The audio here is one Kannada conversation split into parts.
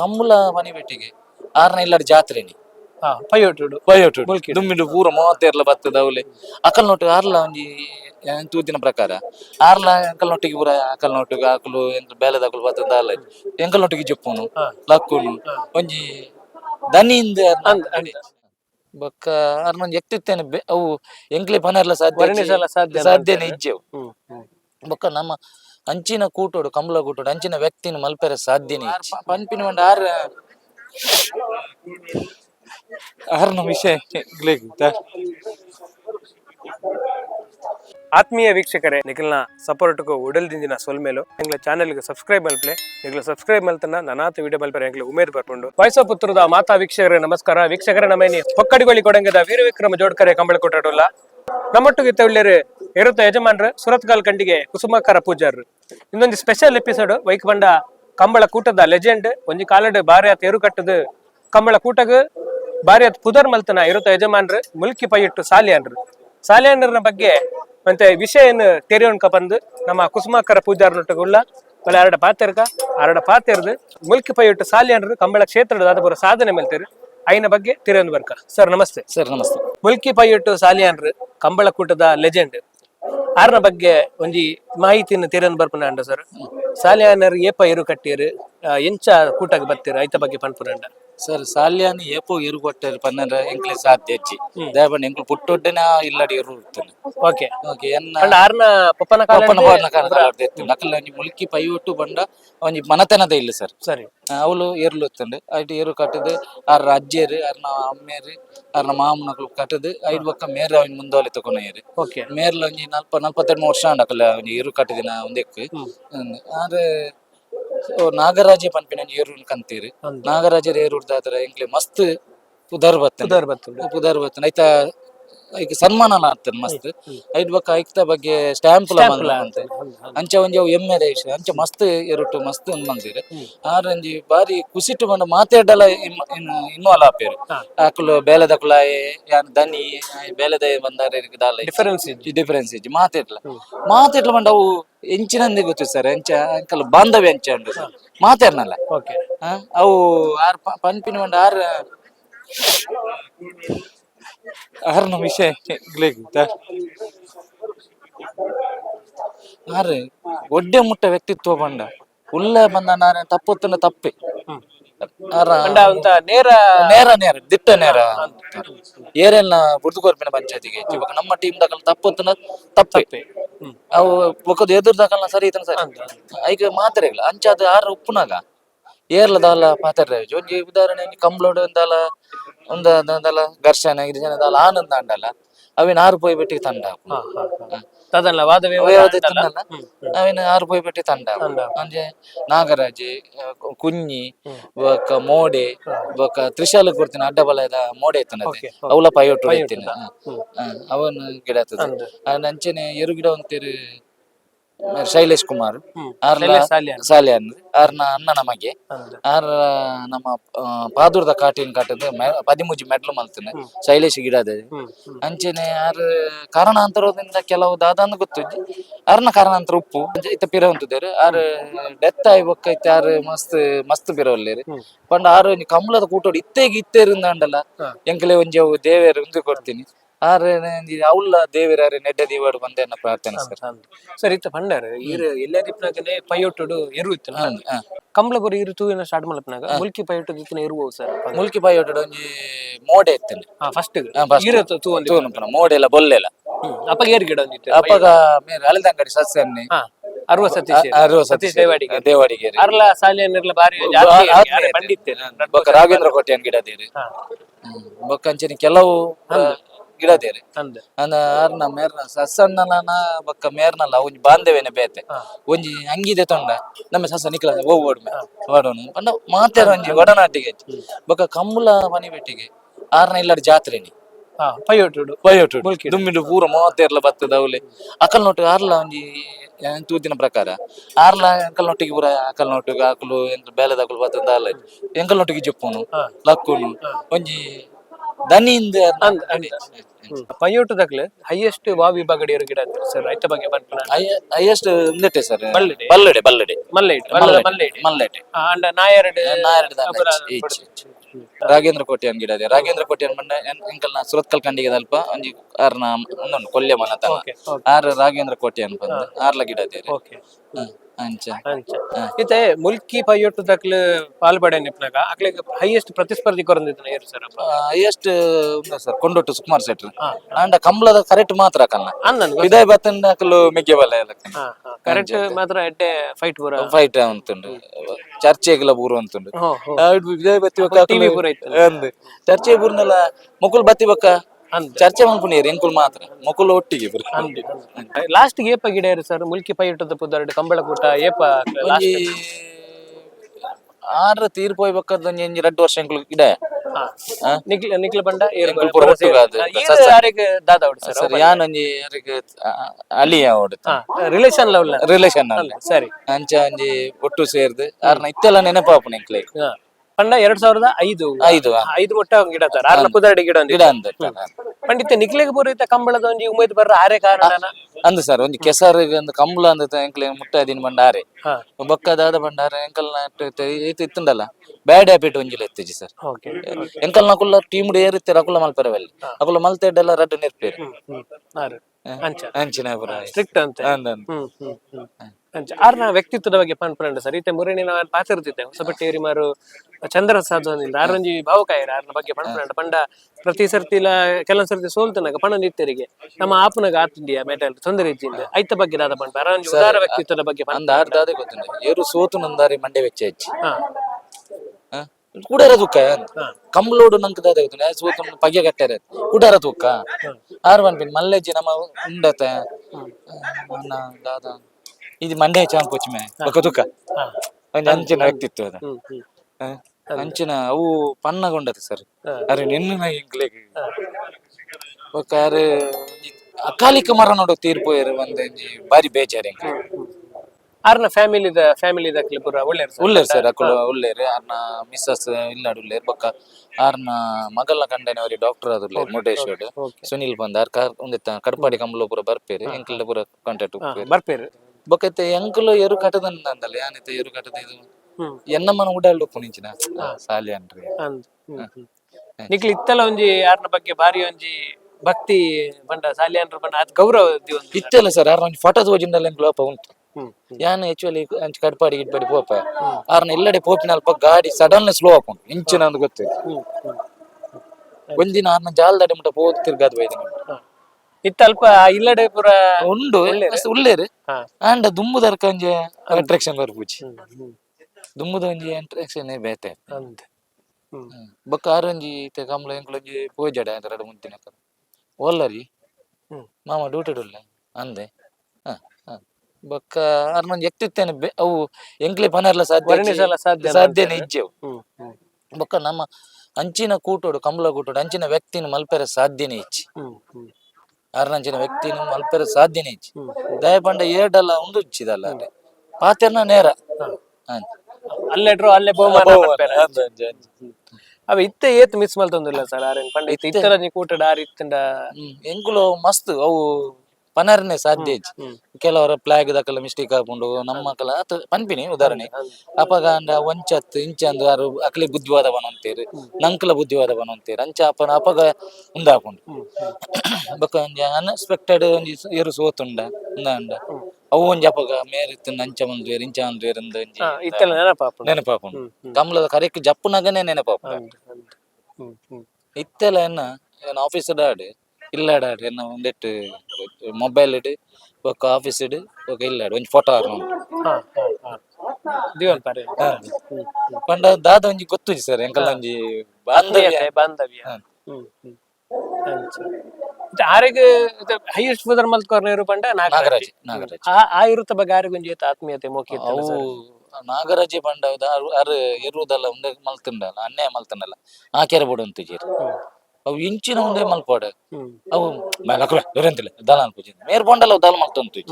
ಕಮ್ಮುಲ ಮನಿ ಬೆಟ್ಟಿಗೆ. ಆರ್ನ ಇಲ್ಲಡ ಜಾತ್ರೆನಿ ಹಾ ಪಯೋಟುಡು. ದುಮ್ಮಿಡು ಪೂರ ಮೂವತ್ತೇರ್ಲ ಬತ್ತದ ಅವಲೆ. ಅಕಲ್ ನೋಟು ಆರ್ಲ ಒಂಜಿ ತೂತಿನ ಪ್ರಕಾರ. ಆರ್ಲ ಎಂಕಲ್ ನೊಟ್ಟಿಗೆ ಪೂರ ಅಕಲ್ ನೋಟಿಗೆ ಆಕಲು ಬೇಲದ ಬೇಲೆದ ಆಕಲು ಬತ್ತದ ಅಲ್ಲ ಎಂಕಲ್ ನೊಟ್ಟಿಗೆ ಜಪ್ಪುನು. ಲಕ್ಕುನು. ಒಂಜಿ ದನಿಯಿಂದ. ಬೊಕ್ಕ ಅರ್ನೊಂಜಿ ಎಕ್ತಿತ್ತೇನೆ ಅವು ಎಂಕ್ಲೆ ಪನರ್ಲ ಸಾಧ್ಯ ಸಾಧ್ಯನೇ ಇಜ್ಜೆವು. ಬೊಕ್ಕ ನಮ್ಮ ಅಂಚಿನ ಕೂಟೋಡು ಕಂಬಳ ಕೂಟೋಡು ಅಂಚಿನ ವ್ಯಕ್ತಿನ ಮಲ್ಪೆರೆ ಸಾಧ್ಯನೇ. ಪನ್ಪಿನ ಮಂಡ ಆರ್ ಆರ್ನ ವಿಷಯ ಆತ್ಮೀಯ ವೀಕ್ಷಕರೇ ನಿಖಿಲ್ನ ಸಪೋರ್ಟ್ಗೂ ಉಡಲ್ದಿಂದಿನ ಸೊಲ್ಮೇಲು ಎಂಗ್ಲ ಚಾನೆಲ್ಗೆ ಸಬ್ಸ್ಕ್ರೈಬ್ ಮಲ್ಪಲೆ ನಿಗ್ಲ ಸಬ್ಸ್ಕ್ರೈಬ್ ಮಲ್ತನ ನನಾತ ವಿಡಿಯೋ ಮಲ್ಪರೆ ಎಂಗ್ಲ ಉಮೇದ್ ಬರ್ಕೊಂಡು. ವಯಸ್ಸ ಪುತ್ರದ ಮಾತಾ ವೀಕ್ಷಕರೇ ನಮಸ್ಕಾರ. ವೀಕ್ಷಕರ ನಮೇನಿ ಹೊಕ್ಕಡಿಗೊಳಿ ಕೊಡಂಗದ ವೀರ ವಿಕ್ರಮ ಜೋಡ್ಕರೆ ಕಂಬಳ ಕೊಟ್ಟಾಡೋಲ್ಲ ನಮ್ಮೊಟ್ಟಿಗೆ ತಗೊಳ್ಳಿರು ಇರುತ್ತ ಯಜಮಾನ್ರು ಸುರತ್ಗಾಲ್ ಕಂಡಿಗೆ ಕುಸುಮಾಕರ ಪೂಜಾರರು. ಇನ್ನೊಂದು ಸ್ಪೆಷಲ್ ಎಪಿಸೋಡ್ ವೈಕ್ ಬಂಡ ಕಂಬಳ ಕೂಟದ ಲೆಜೆಂಡ್ ಒಂಜಿ ಕಾಲಡ್ ಬಾರಿ ಆತ ಏರು ಕಟ್ಟದ. ಕಂಬಳ ಕೂಟಗ ಬಾರಿ ಆತ್ ಪುದರ್ ಮಲ್ತನ ಇರುತ್ತ ಯಜಮಾನ್ರ ಮುಲ್ಕಿ ಪೈಯಿಟ್ಟು ಸಾಲಿಯಾನರು. ಸಾಲಿಯಾನರ ಬಗ್ಗೆ ಮತ್ತೆ ವಿಷಯನ ತೆರೆಯೋಣ್ಕ ಬಂದು ನಮ್ಮ ಕುಸುಮಾಕರ ಪೂಜಾರ್ನೊಟ್ಟಗುಳ್ಳ ಒಳ್ಳೆ ಅರಡ ಪಾತೆರ್ಕ ಅರಡ ಪಾತೆರ್ದು ಮುಲ್ಕಿ ಪೈಯಿಟ್ಟು ಸಾಲಿಯಾನರು ಕಂಬಳ ಕ್ಷೇತ್ರದ ದಾದಪುರ ಸಾಧನೆ ಮೇಲ್ತೇರು. ಐನ ಬಗ್ಗೆ ತಿರುವೊಂದು ಬರ್ಕ. ಸರ್ ನಮಸ್ತೆ. ಸರ್ ನಮಸ್ತೆ. ಮುಲ್ಕಿ ಪೈಯಿಟ್ಟು ಸಾಲಿಯಾನ್ರು ಕಂಬಳ ಕೂಟದ ಲೆಜೆಂಡ್ ಆರ್ನ ಬಗ್ಗೆ ಒಂಜಿ ಮಾಹಿತಿಯನ್ನು ತೆರೆಯನ್ನು ಬರ್ಪುನಾಂಡ ಸರ್? ಸಾಲಿಯಾನರ್ ಏಪ ಇರು ಕಟ್ಟಿರು ಎಂಚ ಕೂಟಕ್ಕೆ ಬರ್ತೀರ? ಐತ ಬಗ್ಗೆ ಪನ್ಪುನಂಡ ಸರ್ ಸಾಲ್ಯಾನ್ ಏಪೋ ಇರು ಕೊಟ್ಟರು ಪನ್ನರ ಎಂಕ್ಲಿ ಸಾಧ್ಯ ಹೆಚ್ಚಿ ದೇವಣ್ಣ ಎಂಕ್ಲಿ ಪುಟ್ಟೊಡ್ಡೆನ ಇಲ್ಲಡಿ ಇರು ಇರ್ತೇನೆ ಓಕೆ. ಓಕೆ ಎನ್ನ ಅಂಡ ಆರ್ನ ಪಪ್ಪನ ಪಪ್ಪನ ಕಾಲ ಬಾರ್ನ ಕಾರಣ ಆಡ್ದಿತ್ತು ನಕಲ್ ಒಂಜಿ ಮುಲ್ಕಿ ಪೈ ಒಟ್ಟು ಬಂಡ ಒಂಜಿ ಮನತನದ ಇಲ್ಲ ಸರ್. ಸರಿ. ಅವಳು ಇರ್ಲು ಇತ್ತಂಡು ಐಟ್ ಏರು ಕಟ್ಟದು ಆರ್ ರಾಜ್ಯರು ಆರ್ನ ಅಮ್ಮೇರು ಆರ್ನ ಮಾಮನಗಳು ಕಟ್ಟದು ಐದು ಬಕ್ಕ ಮೇರ್ ಅವನ್ ಮುಂದೋಲೆ ತಕೊಂಡೇರು ಓಕೆ. ಮೇರ್ಲ ಒಂಜಿ ನಲ್ಪ ನಲ್ಪತ್ತೆರಡು ವರ್ಷ ಅಂಡಕಲ್ಲ ಅವನಿ ಏರು ಕಟ್ಟದಿನ ಒಂದಕ್ಕೆ. ಆದ್ರೆ ನಾಗರಾಜ ಪನ್ಪಿನ ಏರು ಕಂತೀರಿ. ನಾಗರಾಜರ ಏರು ಉಡ್ದಾದ್ರ ಎಂಕ್ಲೆ ಮಸ್ತ್ ಪುದರ್ ಬತ್ತ ಪುದರ್ ಬತ್ತ ಐತ ಐಕ್ ಸನ್ಮಾನ ಆಗ್ತದೆ ಮಸ್ತ್. ಐಟ್ ಬೊಕ್ಕ ಐಕ್ತ ಬಗ್ಗೆ ಸ್ಟ್ಯಾಂಪ್ ಅಂತ ಅಂಚ ಒಂಜಿ ಅವು ಎಮ್ಮೆ ದೇಶ ಅಂಚ ಮಸ್ತ್ ಇರುಟು ಮಸ್ತ್ ಒಂದ್ ಮಂದಿರ ಆರಂಜಿ ಬಾರಿ ಕುಸಿಟ್ಟು ಬಂದ ಮಾತಾಡಲ ಇನ್ವಾಲ್ವ್ ಆಪೇರು. ಪೇರು ಆಕುಲು ಬೇಲೆದ ಕುಲಾಯಿ ಯಾನ್ ದನಿ ಬೇಲೆದ ಬಂದಾರ ದಾಲ ಡಿಫರೆನ್ಸ್ ಡಿಫರೆನ್ಸ್ ಇಜ್ಜಿ ಮಾತಾಡ್ಲ? ಮಾತಾಡ್ಲ ಬಂದ ಅವು ಎಂಚಿನಂದಿ ಗೊತ್ತು ಸರ್ ಎಂಚ ಅಂಕಲ್ ಬಾಂಧವ್ಯ ಎಂಚ ಉಂಡು ಮಾತಾಡ್ನಲ್ಲ? ಅವು ಆರ್ ಪನ್ಪಿನ ಬಂದ ಆರ್ ವಿಷಯ ಗ್ಲೇಗುತ್ತಾ ಅರೆ ಒಡ್ಡೆ ಮುಟ್ಟ ವ್ಯಕ್ತಿತ್ವ ಬಂಡ ಉಲ್ಲ ಬಂದ ನಾರ ತಪ್ಪು ತಪ್ಪೆ. ಆರ ಅಂಡ ಅಂತ ನೇರ ನೇರ ನೇರ ದಿಟ್ಟ ನೇರ ಏರೆಲ್ಲ ಬುಡ್ದುಕೊರ್ಪಿನ ಪಂಚಾಯತಿಗೆ ಇವಾಗ ನಮ್ಮ ಟೀಮ್ ದಾಖಲ ತಪ್ಪು ತಪ್ಪೆ. ಅವು ಒಕ್ಕದ ಎದುರು ದಾಖಲ ಸರಿ. ಇತನ ಸರಿ ಐಕ ಇಲ್ಲ. ಅಂಚಾದ ಆರ ಉಪ್ಪುನಾಗ ಏರ್ಲ ಅಲ್ಲ ಪಾತ್ರ ಒಂಜಿ ಉದಾಹರಣೆ ಕಂಬ್ಲೋಡ್ ಒಂದಲ ಒಂದ ದಾಲ ಘರ್ಷಣೆ ಗಿರ್ಜನ ದಾಲ ಆನಂದ ಅಂಡಲ್ಲ ಅವಿನ ಆರು ಪೋಯ್ ಬೆಟ್ಟಿ ತಂಡ. ತದಲ್ಲ ವಾದ ಅವಿನ ಆರು ಪೋಯಿ ಬೆಟ್ಟಿ ತಂಡ ಅಂದ್ರೆ ನಾಗರಾಜೆ ಆ, ಬೊಕ ಮೋಡೆ ಬೊಕ ತ್ರಿಶಾಲ ಕೊಡ್ತೀನಿ ಅಡ್ಡ ಬಲದ ಮೋಡೆ ಇತ್ತನ Okay, ಅವಲ ಪೈಯೊಟ್ಟು ಇತ್ತಿನ. ಅವನ್ ಗಿಡ. ಅಂಚನೆ ಎರು ಗಿಡ ಒಂತೀರು ಶೈಲೇಶ್ ಕುಮಾರ್. ಆರ್ಲ ಸಾಲಿಯಾನ್. ಆರ್ನ ಅಣ್ಣ ನಮಗೆ. ಆರ್ ನಮ್ಮ ಪಾದೂರ್ದ ಕಾಟಿನ ಕಾಟದ ಪದಿಮೂಜಿ ಮೆಟ್ಲು ಮಲ್ತನೆ. ಶೈಲೇಶ್ ಗಿಡ ಅಂಚೆನೆ ಆರ್ ಕಾರಣಾಂತರದಿಂದ ಕೆಲವು ದಾದಾಂದು ಗೊತ್ತು ಆರ್ನ ಕಾರಣಾಂತರ ಉಪ್ಪು. ಇತ್ತ ಪಿರ ಉಂಟುದೇರು ಆರ್ ಡೆತ್ ಆಯ್ ಬೊಕ್ಕ ಇತ್ತೆ ಆರ್ ಮಸ್ತ್ ಮಸ್ತ್ ಪಿರ ಒಲ್ಲೇರು ಪಂಡ ಆರು ಕಮಲದ ಕೂಟೋಡು ಇತ್ತೇಗೆ ಇತ್ತೇರಿಂದ ಅಂಡಲ್ಲ ಎಂಕಲೇ ಎಂಕಲೆ ಒಂಜಿ ಅವು ದೇವೇರು ಉಂದು ಕೊಡ್ತೀನಿ. ಆರ್ ಅವಲ್ಲ ದೇವೇರಾರೆ ನೆಡ್ಡ ದೇವಾಡು ಬಂದೇನ ಪ್ರಾರ್ಥನೆ ಸರ್. ಸರ್ ಇತ್ತ ಪಂಡಾರ ಈರು ಎಲ್ಲ ದಿಪ್ನಾಗನೆ ಪೈಯೊಟ್ಟುಡು ಎರು ಇತ್ತು ಹಾ. ಕಂಬಳಪುರ ಇರು ತೂವಿನ ಸ್ಟಾರ್ಟ್ ಮಲ್ಪನಾಗ ಮುಲ್ಕಿ ಪೈಯೊಟ್ಟು ಇತ್ತಿನ ಇರುವು ಸರ್ ಮುಲ್ಕಿ ಬಾಯಿ ಒಂಜಿ ಮೋಡೆ ಇತ್ತಲೆ ಹಾ ಫಸ್ಟ್. ಈರ ತೂ ಒಂದು ತೂನುಪುನ ಮೋಡೆಲ ಬೊಲ್ಲೆಲ ಅಪ್ಪ ಏರ್ ಗಿಡ ಒಂದಿತ್ತು ಅಪ್ಪಗ ಮೇರೆ ಅಳದಂಗಡಿ ಸಸ್ಯನ್ನಿ. ಹಾ ಅರುವ ಸತೀಶ್ ಅರುವ ಸತೀಶ್ ದೇವಾಡಿಗೆ. ದೇವಾಡಿಗೆ ಅರ್ಲ ಸಾಲಿಯನ್ನೆರ್ಲ ಬಾರಿ ಪಂಡಿತ್ತೆ ಬೊಕ್ಕ ರಾಘವೇಂದ್ರ ಕೋಟೆಯನ್ ಗಿಡದೇರಿ ಹಾ. ಬೊಕ್ಕ ಕೆಲವು ಗಿಡದೇರಿ ತಂದೆ. ಅಂದ ಆರ್ನ ಮೇರ್ನ ಸಸಣ್ಣಲನ ಬೊಕ್ಕ ಮೇರ್ನಲ್ಲ ಒಂಜಿ ಬಾಂಧವೇನೆ ಬೇತೆ. ಒಂಜಿ ಅಂಗಿದೆ ತೊಂಡ. ನಮ್ಮ ಸಸ ನಿಕ್ಲ ಓಡ್ ಓಡೋನು ಪಂಡ ಮಾತೇರ ಒಂಜಿ ಒಡನಾಟಿಗೆ. ಬೊಕ್ಕ ಕಮ್ಮುಲ ಮನೆ ಬೆಟ್ಟಿಗೆ ಆರ್ನ ಇಲ್ಲಡ್ ಜಾತ್ರೆನಿ. ದುಮ್ಮಿಡು ಪೂರ ಮೂವತ್ತೇರ್ಲ ಬತ್ತದ ಅವಲೆ. ಅಕಲ್ ನೋಟು ಆರ್ಲ ಒಂಜಿ ತೂತಿನ ಪ್ರಕಾರ. ಆರ್ಲ ಎಂಕಲ್ ನೊಟ್ಟಿಗೆ ಪೂರ ಅಕಲ್ ನೊಟ್ಟಿಗೆ ಆಕಲು ಎಂಕಲ್ ಬೇಲೆದ ಆಕಲು ಬತ್ತದ ಅಲ್ಲ. ಎಂಕಲ್ ನೊಟ್ಟಿಗೆ ಜಪ್ಪುನು. ಲಕ್ಕುನು. ಒಂಜಿ ದನಿಯಿಂದ. ಪೈಯೋಟು ದಾಖಲೆ ಹೈಯೆಸ್ಟ್ ವಾ ವಿಭಾಗಡಿಯರು ಗಿಡ ಸರ್ ರೈತ ಬಗ್ಗೆ ಬರ್ಪಣ ಹೈಯೆಸ್ಟ್ ಉಂದೆಟ್ಟೆ ಸರ್ ಬಲ್ಲಡೆ. ಬಲ್ಲಡೆ ಬಲ್ಲಡೆ. ಮಲ್ಲೈಟ್ ಮಲ್ಲ ಮಲ್ಲೈಟ್ ಮಲ್ಲೆಟೆ ಅಂಡ ನಾಯರಡು ನಾಯರಡು. ರಾಘೇಂದ್ರ ಕೋಟ್ಯಾನ್ ಗಿಡ ಅದೇ ರಾಘೇಂದ್ರ ಕೋಟ್ಯಾನ್ ಅಂಕಲ್ ಎಂಕಲ್ನ ಸುರತ್ಕಲ್ ಕಂಡಿಗೆ ಅಲ್ಪ ಒಂಜಿ ಆರ್ನ ಒಂದೊಂದು ಕೊಲ್ಲೆ ಮನತನ ಓಕೆ ಓಕೆ ಆರ್ ರಾಘೇಂದ್ರ ಕೋಟ್ಯಾನ್ ಬಂದ ಆರ್ಲ ಗಿಡ ಇದೆ. ಓಕೆ ಅಂಚ. ಅಂಚ. ಇತ್ತೆ ಮುಲ್ಕಿ ಪೈಯೊಟ್ಟು ದಕ್ಲ ಪಾಲ್ಬಡೆ ನಿಪ್ನಾಗ ಅಕ್ಲೆಗ್ ಹೈಯೆಸ್ಟ್ ಪ್ರತಿಸ್ಪರ್ಧಿ ಕೊರಂದಿದ್ದನ ಏರು ಸರ್ ಹೈಯೆಸ್ಟ್ ಸರ್ ಕೊಂಡೊಟ್ಟು ಸುಕುಮಾರ್ ಸೆಟ್ರ್. ಅಂಡ ಕಂಬಳದ ಕರೆಕ್ಟ್ ಮಾತ್ರ ಕಲ್ಲ ಅಂದನ್ ವಿದಾಯ್ ಬತ್ತಂಡ ಅಕಲು ಮೆಗ್ಗೆ ಬಲ್ಲ ಕರೆಕ್ಟ್ ಮಾತ್ರ ಎಡ್ಡೆ ಫೈಟ್ ಪೂರ? ಫೈಟ್ ಅಂತುಂಡು ಚರ್ಚೆಗೆಲ್ಲ ಬೂರು ಅಂತುಂಡು ವಿಜಯ ಬತ್ತಿ ಪೂರ ಇತ್ತು. ಚರ್ಚೆ ಬೂರ್ನೆಲ್ಲ ಮುಕುಲ್ ಬತ್ತಿ ಬಕ್ಕ ಚರ್ಚೆ ಮನ್ಪುನಿಯರ್ ಎಂಕುಲ್ ಮಾತ್ರ. ಮುಕುಲ್ ಒಟ್ಟಿಗೆ ಲಾಸ್ಟ್ ಏಪ ಗಿಡ ಇರು ಸರ್ ಮುಲ್ಕಿ ಪೈಯೋಟದ ಪುದರ್ಡ್ ಕಂಬಳ ಕೂಟ ಏಪ ಒಂಜಿ ಆರ ತೀರ್ ಪೋಯ್ ಬಕ್ಕದ ಒಂಜಿ ಒಂಜಿ ರಡ್ಡು ವರ್ಷ ಎಂಕುಲ್ ಗಿಡ? ನಿಕ್ಲ ನಿಕ್ಲ ಬಂಡ ಎಂಕುಲ್ ಪೂರ ಯಾರಿಗೆ ದಾದ ಅವಡು ಸರ್? ಸರ್ ಯಾನ್ ಒಂಜಿ ಯಾರಿಗೆ ಅಲಿಯ ಓಡುತ್ತ ರಿಲೇಷನ್ ಉಲ್ಲ ರಿಲೇಷನ್ ಸರಿ. ಅಂಚ ಒಂಜಿ ಒಟ್ಟು ಸೇರ್ದು. ಆರ್ನ ಇತ್ತೆಲ್ಲ ನೆನಪಾಪುನ ಎಂಕ್ಲೆ. ಪಂಡ ಎರಡ್ ಸಾವಿರದ ಐದು. ಐದು ಐದು ಮೊಟ್ಟ ಗಿಡ ಸರ್ ಗಿಡ ಗಿಡ ಅಂದ ಪಂಡಿತ ನಿಕ್ಲಿಗೆ ಪೂರೈತ ಕಂಬಳದ ಒಂಜಿ ಉಮೇದ್ ಬರ್ರ ಆರೆ ಕಾರಣ ಅಂದ ಸರ್ ಒಂಜಿ ಕೆಸರ್ ಒಂದು ಕಂಬಳ ಅಂದ ಎಂಕ್ಲೆ ಮುಟ್ಟಾದಿನ ಬಂಡ ಆರೆ ಬೊಕ್ಕದಾದ ಬಂಡಾರೆ ಎಂಕಲ್ ಇತ್ತುಂಡಲ್ಲ? ಬ್ಯಾಡ್ ಹ್ಯಾಬಿಟ್ ಒಂಜಿಲ ಎತ್ತಿಜಿ ಸರ್. ಎಂಕಲ್ನ ಕುಲ್ಲ ಟೀಮ್ ಏರಿತ್ತೆ ಅಕುಲ್ಲ ಮಲ್ಪರವಲ್ಲಿ. ಅಕುಲ್ಲ ಮಲ್ತೆಡ್ಡೆಲ್ಲ ರಡ್ಡು ನಿರ್ಪೇರು ಅಂಚ. ಅಂಚಿನ ಸ್ಟ್ರಿಕ್ಟ್ ಅಂತ. ಅಂದ ಅಂದ. ಹ್ಮ್. ಹ್ಮ್ ಹ್ಮ್ ಅಂಚ. ಆರ್ನ ವ್ಯಕ್ತಿತ್ವದ ಬಗ್ಗೆ ಪನ್ಪರಂಡ ಸರ್. ಈತೆ ಮುರೇಣಿ ನಾವು ಪಾತಿರ್ತಿದ್ದೆ. ಹೊಸಬಟ್ಟೇರಿ ಮಾರು ಚಂದ್ರ ಸಾಧನಿಂದ ಆರೊಂಜಿ ಭಾವಕಾಯಿರ. ಆರ್ನ ಬಗ್ಗೆ ಪನ್ಪರಂಡ ಪಂಡ ಪ್ರತಿ ಸರ್ತಿಲ ಕೆಲವೊಂದ್ ಸರ್ತಿ ಸೋಲ್ತನಾಗ ಪಣ ನಿತ್ತರಿಗೆ. ನಮ್ಮ ಆಪನಾಗ ಆತಿಂಡಿಯ ಮೆಟಲ್ ತೊಂದರೆ ಇದ್ದಿಂದ ಐತ ಬಗ್ಗೆ ದಾದ ಪಂಡ. ಆರಂಜಿ ಉದಾರ ವ್ಯಕ್ತಿತ್ವದ ಬಗ್ಗೆ ಪಂಡ ಅರ್ಧ ಗೊತ್ತುಂಡ ಏರು ಸೋತು ನಂದಾರಿ ಮಂಡೆ ವೆಚ್ಚ ಹೆಚ್ಚಿ. ಹಾ. ಕೂಡರ ತೂಕ ಕಂಬ್ಲೋಡು ನಂಗೆ ದಾದ ಗೊತ್ತುಂಡ ಸೋತು ಪಗೆ ಕಟ್ಟಾರೆ ಕೂಡರ ತೂಕ. ಆರು ಪಿನ್ ಮಲ್ಲೆಜ್ಜಿ ನಮ್ಮ ಉಂಡತೆ. ದಾದ. ಇದು ಮಂಡೆ ಚಾಂಪ್ ಕೊಚ್ಚಿಮೆ ಬೊಕ ತೂಕ. ಒಂದು ಅಂಚಿನ ವ್ಯಕ್ತಿತ್ವ ಅದ? ಅಂಚಿನ ಅವು ಪನ್ನಗೊಂಡತೆ ಸರ್. ಅರೆ ನಿನ್ನ ಇಂಗ್ಲೆಗ್ ಅರೆ ಅಕಾಲಿಕ ಮರ ನೋಡೋ ತೀರ್ಪು ಇರು ಒಂದ್ ಬಾರಿ ಬಾರಿ ಬೇಜಾರಿ ಆರ್ನ ಫ್ಯಾಮಿಲಿದ ಫ್ಯಾಮಿಲಿದ ಪೂರ ಒಳ್ಳೆ ಉಳ್ಳೇರ್ ಸರ್ ಅಕುಲು ಉಳ್ಳೇರ್ ಆರ್ನ ಮಿಸ್ಸಸ್ ಇಲ್ಲಾಡ್ ಉಳ್ಳೇರ್ ಬೊಕ್ಕ ಆರ್ನ ಮಗಲ್ನ ಕಂಡನೆ ಡಾಕ್ಟರ್ ಆದುಲ್ಲೇರ್ ಮುರುಡೇಶ್ವರ್ ಓಕೆ ಸುನಿಲ್ ಬಂದ ಆರ್ ಕಾರ್ ಒಂದಿತ್ತ ಕಡ್ಪಾಡಿ ಕಂಬಳ ಪೂರ ಬರ್ಪೇರಿ ಎಂಕಲ್ದ ಪೂರ ಕಾಂಟ್ಯಾಕ್ಟ್ ಬರ್ಪೇರು. ಬೊಕ್ಕ ಎಂಕುಲು ಎರು ಕಟದಂಡ ಅಂದಲ್ಲ ಯಾನಿತ ಎರು ಕಟದ ಇದು ಎನ್ನಮ್ಮನ ಉಡಾಳ್ಡು ಪುಣಿಂಚಿನ ಸಾಲಿ ಅನ್ರಿ. ನಿಕ್ಲಿ ಇತ್ತಲ ಒಂಜಿ ಅರ್ನ ಬಗ್ಗೆ ಬಾರಿ ಒಂಜಿ ಭಕ್ತಿ ಬಂಡ ಸಾಲಿಯನ್ರ ಬಂಡ ಅದ್ ಗೌರವ ಇತ್ತಲ್ಲ ಸರ್ ಆರ್ನ ಒಂಜಿ ಫೋಟೋ ತೋಜಿಂಡಲ್ಲ ಎಂಕ್ ಲೋಪ ಉಂಟು. ಯಾನ್ ಆಕ್ಚುಲಿ ಅಂಚ ಕಡ್ಪಾಡಿ ಗಿಡ್ಪಾಡಿ ಪೋಪ? ಆರ್ನ ಎಲ್ಲಡೆ ಪೋಪಿನ ಅಲ್ಪ ಗಾಡಿ ಸಡನ್ಲಿ ಸ್ಲೋ ಹಾಕೊಂಡು ಇಂಚಿನ ಅಂದ್ ಗೊತ್ತು ಹ್ಮ್ ಹ್ಮ್. ಒಂದಿನ ಆರ್ನ ಜಾಲದಡೆ ಮುಟ ಪೋದ್ ತಿರ್ಗಾದ್ ಬೈದಿನ. ಇತ್ತ ಅಲ್ಪ ಇಲ್ಲಡೆ ಪೂರ ಉಂಡು ಉಳ್ಳೇರು. ಆಂಡ ದುಂಬುದರ್ಕ ಒಂಜಿ ಅಟ್ರಾಕ್ಷನ್ ಹ್ಮ್ ದುಂಬುದ ಒಂಜಿ ಅಟ್ರಾಕ್ಷನ್ ಬೇತೆ. ಬೊಕ್ಕ ಆರೊಂಜಿ ಇತ್ತೆ ಕಮಲ ಎಂಕ್ಲೊಂಜಿ ಪೋಜಡ ಎರಡು ಮುದ್ದಿನ ಒಲ್ಲರಿ ಮಾಮ ಡ್ಯೂಟಿಡುಲ್ಲ ಅಂದೆ. ಹಾ ಹ. ಬೊಕ್ಕ ಅರ್ನೊಂದು ಎಕ್ತಿತ್ತೇನೆ ಬೆ- ಅವು ಎಂಕ್ಲೆ ಪನರ್ಲ ಸಾಧ್ಯ ವರ್ಣಿಸಲ ಸಾಧ್ಯ ಸಾಧ್ಯನೇ ಇಜ್ಜೆವು. ಹ್ಮ್ ಹ್ಮ್. ಬೊಕ್ಕ ನಮ್ಮ ಅಂಚಿನ ಕೂಟೋಡು ಕಂಬಳ ಕೂಟೋಡು ಅಂಚಿನ ವ್ಯಕ್ತಿನ ಮಲ್ಪೆರೆ ಸಾಧ್ಯನೇ ಇಚ್ಚಿ ಹ್ಮ್ ಹ್ಮ್. ಆರ್ನಂಚಿನ ವ್ಯಕ್ತಿನ ಮಲ್ಪೆರ ಸಾಧ್ಯನೇ ಇಚ್ಚಿ ಹ್ಮ್ ದಯಪಂಡ ಏಡಲ್ಲ ಒಂದು ಇಚ್ಚಿದಲ್ಲ ಅಲ್ಲೇ ಪಾತೆರ್ನ ನೇರ. ಅಲ್ಲೆಟ್ರು ಅಲ್ಲೆ ಅಲ್ಲೇ ಬಹುಮಾನ. ಬರ್ಪೇರ. ಅವ ಇತ್ತ ಏತ್ ಮಿಸ್ ಮಲ್ತೊಂದಿಲ್ಲ ಸರ್ ಆರೇನ್ ಪಂಡ ಇತ್ತ. ಇತ್ತರ ನೀ ಕೂಟಡ ಆರ್ ಇತ್ತಂಡ. ಎಂಕುಲು ಮಸ್ತ್ ಅವು ಪನರ್ನೆ ಸಾಧ್ಯ. ಕೆಲವರ ಫ್ಲಾಗ್ ದಕ್ಕಲ್ಲ ಮಿಸ್ಟೇಕ್ ಹಾಕೊಂಡು ನಮ್ಮ ಕಲ ಪನ್ಪಿನಿ ಉದಾಹರಣೆ. ಅಪಗ ಅಂಡ ಒಂಚತ್ ಇಂಚಂದು ಯಾರು ಅಕ್ಲಿ ಬುದ್ಧಿವಾದ ಬನಂತೀರಿ ನಂಕಲ ಬುದ್ಧಿವಾದ ಬನಂತೀರಿ ಅಂಚ ಅಪನ ಅಪಗ ಉಂದಾಕೊಂಡು. ಬೊಕ ಒಂಜಿ ಅನ್ಎಕ್ಸ್ಪೆಕ್ಟೆಡ್ ಒಂಜಿ ಏರು ಸೋತುಂಡ ಉಂದಾಂಡ. ಅವು ಒಂಜಿ ಅಪಗ ಮೇರಿತ್ತು ಅಂಚ ಒಂದು ಇಂಚ ಒಂದು ನೆನಪಾಪ ನೆನಪಾಪುಂಡು. ಕಮಲದ ನೆನಪಾಪುಂಡು. ಅಂದ್, ಅಂದ್. ಹ್ಮ್ ಹ್ಮ್. ಇತ್ತೆಲ್ಲ ಏನ ಏನ್ ಆಫೀಸ್ ಡಾಡ್ ಇಲ್ಲಾಡಾಡ್ ಎನ್ನ ಒಂದೆಟ್ಟು ಮೊಬೈಲ್ ಇಡು ಒಕ್ಕ ಆಫೀಸ್ ಇಡು ಒಕ್ಕ ಇಲ್ಲಾಡು ಒಂಜಿ ಫೋಟೋ ಆರು ಹಾ ಹಾ ಹಾ. ದಿವನ್ ಪಾರೆ ಪಂಡ ದಾದ ಒಂಜಿ ಗೊತ್ತುಜಿ ಸರ್ ಎಂಕಲ್ಲ ಒಂಜಿ ಬಾಂಧವ್ಯ. ಬಾಂಧವ್ಯ. ಹಾ. ಆರೆಗ್ ಹೈಯೆಸ್ಟ್ ಫುದರ್ ಮಲ್ತ್ ಕೊರ್ನೇರು ಪಂಡ ನಾಗರಾಜ್ ನಾಗರಾಜ್. ಆ ಇರುತ್ತ ಬಗ್ಗೆ ಏತ ಆತ್ಮೀಯತೆ ಮೋಕಿ ಅವು ನಾಗರಾಜಿ ಪಂಡ ಅರು ಇರುವುದಲ್ಲ ಒಂದೇ ಮಲ್ತುಂಡಲ್ಲ ಅನ್ಯಾಯ ಮಲ್ತಂಡಲ್ಲ ಆ ಕೆರೆ ಬೋಡು ಅಂತಿಜಿ ಅವು ಇಂಚಿನ ಮುಂದೆ ಮಲ್ಪಾಡೆ ಅವು ಮೇಲೆ ಇರಂತಿಲ್ಲ ದಾಲ ಅನ್ಕೋಜಿ ಮೇರ್ ಬೊಂಡಲ್ಲ ಅವು ದಾಲ ಮಲ್ತಂತು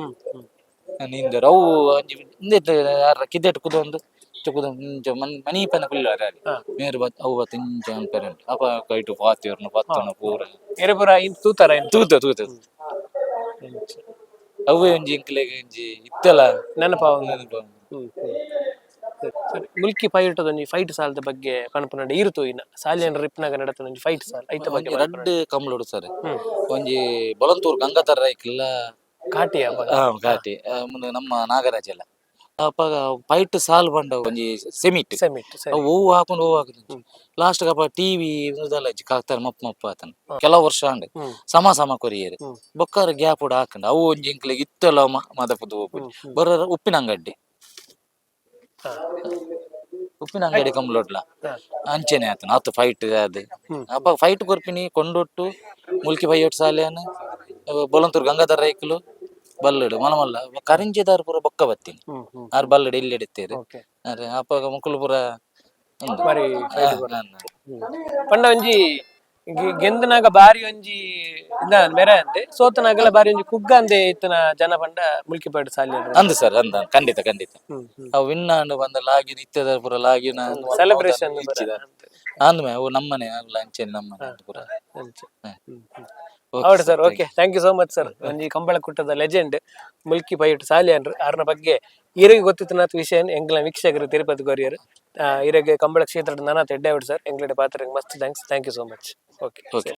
ನಿಂದರ್ ಅವು ಒಂಜಿ ಇಂದೆಟ್ ಯಾರ ಕಿದ್ದೆಟ್ ಕುದೊಂದು ಫಸ್ಟ್ ಕುದ ಇಂಚ ಮನ್ ಮನಿ ಪನ ಕುಲ್ಲ ರಾರಿ ಮೇರ್ ಬತ್ ಅವು ಬತ್ ಇಂಚ ಅನ್ಪರೆಂಟ್ ಅಪ ಕೈಟು ಪಾತಿರ್ನು ಪತ್ತನ ಪೂರ. ಎರೆಪುರ ಇನ್ ತೂತಾರ ಇನ್ ತೂತ ತೂತ. ಅವು ಒಂಜಿ ಇಂಕ್ಲೆಗ್ ಒಂಜಿ ಇತ್ತಲ ನೆನಪಾವ ನೆನಪಾವ ಮುಲ್ಕಿ ಫೈಟ್ ಒಂಜಿ ಫೈಟ್ ಸಾಲದ ಬಗ್ಗೆ ಕಣಪನಡೆ ಇರುತು ಇನ್ನ? ಸಾಲಿಯನ್ ರಿಪ್ನಾಗ ನಡತ ಒಂಜಿ ಫೈಟ್ ಸಾಲ್. ಐತ ಬಗ್ಗೆ ರಡ್ಡ್ ಕಮ್ಲುಡು ಸರ್. ಒಂಜಿ ಗಂಗಾಧರ್ ಗಂಗಾಧರ ರೈಕ್ಲ ಕಾಟಿ ಕಾಟಿ ಮುಂದೆ ನಮ್ಮ ನಾಗರಾಜ ಎಲ್ಲ. ಅಪ್ಪಾಗ ಫೈಟ್ ಸಾಲ್ ಬಂಡ ಒಂಜಿ ಸೆಮಿಟ್. ಸೆಮಿಟ್ ಹೂವು ಹಾಕೊಂಡು ಹೂವು ಹಾಕಿದ್ ಲಾಸ್ಟ್ ಅಪ್ಪ ಟಿವಿ ಇದೆಲ್ಲ ಕಾಕ್ತಾರೆ ಮಪ್ಪ ಮಪ್ಪ ಆತನ. ಕೆಲವು ವರ್ಷ ಅಂಡ್. ಸಮ ಸಮ ಕೊರಿಯರ್. ಬೊಕ್ಕಾರ ಗ್ಯಾಪ್ ಉಡ ಹಾಕಂಡ. ಅವು ಒಂಜಿ ಇಂಕ್ಲಿಗೆ ಇತ್ತಲ್ಲ ಮದಪದ ಹೋಗ್ಬಿಟ್ಟು ಹ್ಮ್, ಹ್ಮ್. ಉಪ್ಪಿನ ಅಂಗಡಿ. ಉಪ್ಪಿನ ಅಂಗಡಿ ಕಂಬ್ಲೋಟ್ಲ. ಅಂಚೆನೆ ಆತನ ಆತು ಫೈಟ್ ಅದು ಅಪ್ಪ ಫೈಟ್ ಕೊರ್ಪಿನಿ ಕೊಂಡೊಟ್ಟು ಮುಲ್ಕಿ ಬೈಯೊಟ್ಟು ಸಾಲೆಯನ್ನು ಬೊಲಂತೂರ್ ಗಂಗಾಧರ ರೈಕ್ಲು ಬಲ್ಲಡು ಮನಮಲ್ಲ ಕರಿಂಜಿದಾರ್ ಪೂರ ಬೊಕ್ಕ ಬತ್ತೀನಿ. ಆರ್ ಬಲ್ಲಡು ಇಲ್ಲಿ ಇಡುತ್ತೇರಿ ಅಪ್ಪ ಮುಕುಲ್ಪುರ ಪೂರ. ಪಂಡ ಒಂಜಿ ಗೆಂದನಾಗ ಬಾರಿ ಒಂಜಿ ಮೆರ ಮೇರೆ ಅಂದೆ ಸೋತನಾಗಲ ಬಾರಿ ಒಂಜಿ ಕುಗ್ಗ ಅಂದೆ ಇತ್ತನ ಜನ ಬಂಡ ಮುಲ್ಕಿ ಪೇಡ್ ಸಾಲಿ ಅಂದ ಸರ್ ಅಂದ ಖಂಡಿತ ಖಂಡಿತ. ಅವು ವಿನ್ನ ಬಂದ ಲಾಗಿ ನಿತ್ಯದ ಪುರ ಲಾಗಿನ ಸೆಲೆಬ್ರೇಷನ್ ಅಂದ್ಮೆ ಅವು ನಮ್ಮನೆ ಆಗ್ಲ ನಮ್ಮನೆ ಪೂರ. ಹೌದು sir okay. Thank you so much sir ಒಂಜಿ ಕಂಬಳ ಕುಟ್ಟದ ಲೆಜೆಂಡ್ ಮುಲ್ಕಿ ಪೈಟ್ ಸಾಲಿಯನ್ರು ಅವ್ರನ್ನ ಬಗ್ಗೆ ಇರಿಗೆ ನಾತ್ ವಿಷಯ ಎಂಗ್ಲ ವೀಕ್ಷಕರು ತಿರುಪತಿ ಗೋರಿಯರು. ಇರಗೆ ಕಂಬಳ ಕ್ಷೇತ್ರದ ನಾನಾ ತೆಡ್ಡೆ ಸರ್ ಎಂಗ್ಲಡೆ ಪಾತ್ರ ಮಸ್ತ್ thanks thank you so much okay Okay.